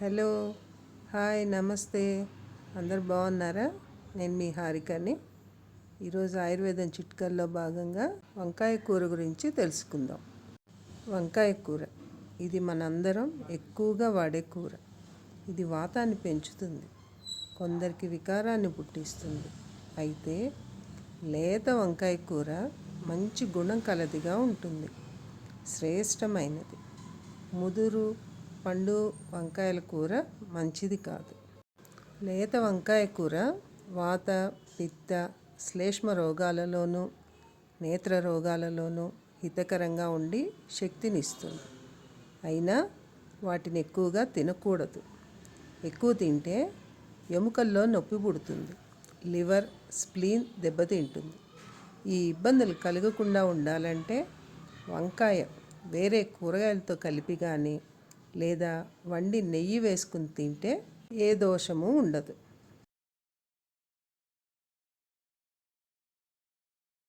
Hello hi నమస్తే. అందరు బాగున్నారా? నేను మీ హారికని. ఈరోజు ఆయుర్వేదం చిట్కల్లో భాగంగా వంకాయ కూర గురించి తెలుసుకుందాం. వంకాయ కూర ఇది మనందరం ఎక్కువగా వాడే కూర. ఇది వాతాన్ని పెంచుతుంది కొందరికి వికారాన్ని పుట్టిస్తుంది. అయితే లేత వంకాయ కూర మంచి గుణం కలదిగా ఉంటుంది శ్రేష్టమైనది. ముదురు పండు వంకాయల కూర మంచిది కాదు. లేత వంకాయ కూర వాత పిత్త శ్లేష్మ రోగాలలోనూ నేత్ర రోగాలలోనూ హితకరంగా ఉండి శక్తినిస్తుంది. అయినా వాటిని ఎక్కువగా తినకూడదు. ఎక్కువ తింటే ఎముకల్లో నొప్పి పుడుతుంది. లివర్ స్ప్లీన్ దెబ్బతింటుంది. ఈ ఇబ్బందులు కలగకుండా ఉండాలంటే వంకాయ వేరే కూరగాయలతో కలిపి కానీ లేదా వండి నెయ్యి వేసుకుని తింటే ఏ దోషము ఉండదు.